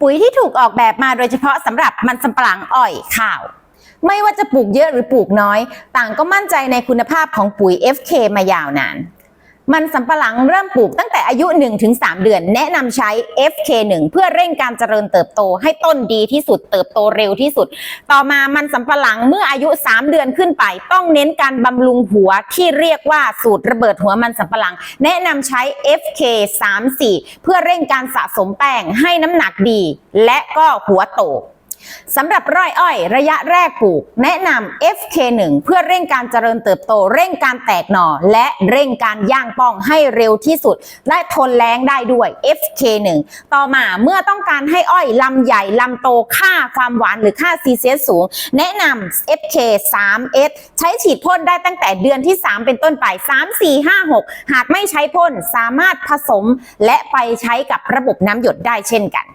ปุ๋ยที่ถูกออกแบบมาโดยเฉพาะสำหรับมันสำปะหลังอ้อยข้าว ไม่ว่าจะปลูกเยอะหรือปลูกน้อย ต่างก็มั่นใจในคุณภาพของปุ๋ย FK มายาวนาน มันสำปะหลังเริ่มปลูกตั้งแต่อายุ 1-3 เดือน แนะนำใช้ FK1 เพื่อเร่งการเจริญเติบโตให้ต้นดีที่สุดเติบโตเร็วที่สุด ต่อมามันสำปะหลังเมื่ออายุ 3 เดือนขึ้นไป ต้องเน้นการบำรุงหัวที่เรียกว่าสูตรระเบิดหัวมันสำปะหลัง แนะนำใช้ FK34 เพื่อเร่งการสะสมแป้งให้น้ำหนักดี และก็หัวโต สำหรับไร่อ้อย ระยะแรกปลูก แนะนำ FK1 เพื่อเร่งการเจริญเติบโต เร่งการแตกหน่อ และเร่งการย่างป้องให้เร็วที่สุด และทนแล้งได้ด้วย FK1 ต่อมาเมื่อต้องการให้อ้อยลำใหญ่ลำโตค่าความหวานหรือค่า CCS สูง แนะนำ FK3S ใช้ฉีดพ่นได้ตั้งแต่เดือนที่ 3 เป็นต้นไป 3 4 5 6 หากไม่ใช้พ่นสามารถผสมและไปใช้กับระบบน้ำหยดได้เช่นกัน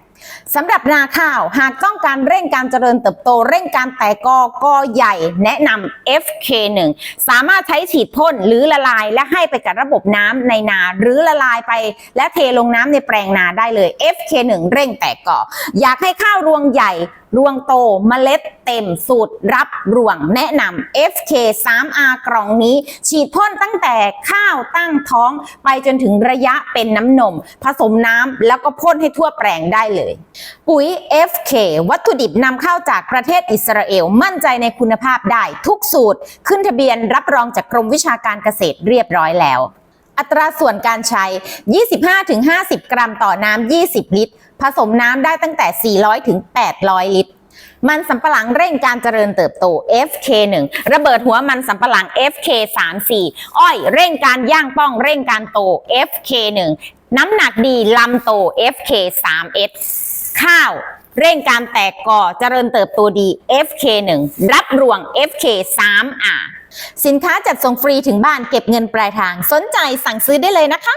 สำหรับนาข้าวหากต้องการเร่งการเจริญเติบโต เร่งการแตกกอกอใหญ่ แนะนำ FK1 สามารถใช้ฉีดพ่นหรือละลาย และให้ไปกับระบบน้ำในนาหรือละลายไป และเทลงน้ำในแปลงนาได้เลย FK1 เร่งแตกกออยากให้ข้าวรวงใหญ่รวงโตเมล็ดเต็มสูตรรับรวงแนะนำ FK 3R กล่องนี้ ฉีดพ่นตั้งแต่ข้าวตั้งท้องไปจนถึงระยะเป็นน้ำนม ผสมน้ำแล้วก็พ่นให้ทั่วแปลงได้เลย ปุ๋ย FK วัตถุดิบนำเข้าจากประเทศอิสราเอล มั่นใจในคุณภาพได้ทุกสูตร ขึ้นทะเบียนรับรองจากกรมวิชาการเกษตรเรียบร้อยแล้ว อัตราส่วนการใช้ 25-50 กรัมต่อน้ำ 20 ลิตร ผสมน้ำได้ตั้งแต่ 400ถึง800 ลิตร มันสำปะหลังเร่งการเจริญเติบโต FK1 ระเบิดหัวมันสำปะหลัง FK34 อ้อยเร่งการย่างป้องเร่งการโต FK1 น้ำหนักดีลำโต FK3S ข้าวเร่งการแตกก่อเจริญเติบโตดี FK1 รับรวง FK3R สินค้าจัดส่งฟรีถึงบ้านเก็บเงินปลายทาง สนใจสั่งซื้อได้เลยนะคะ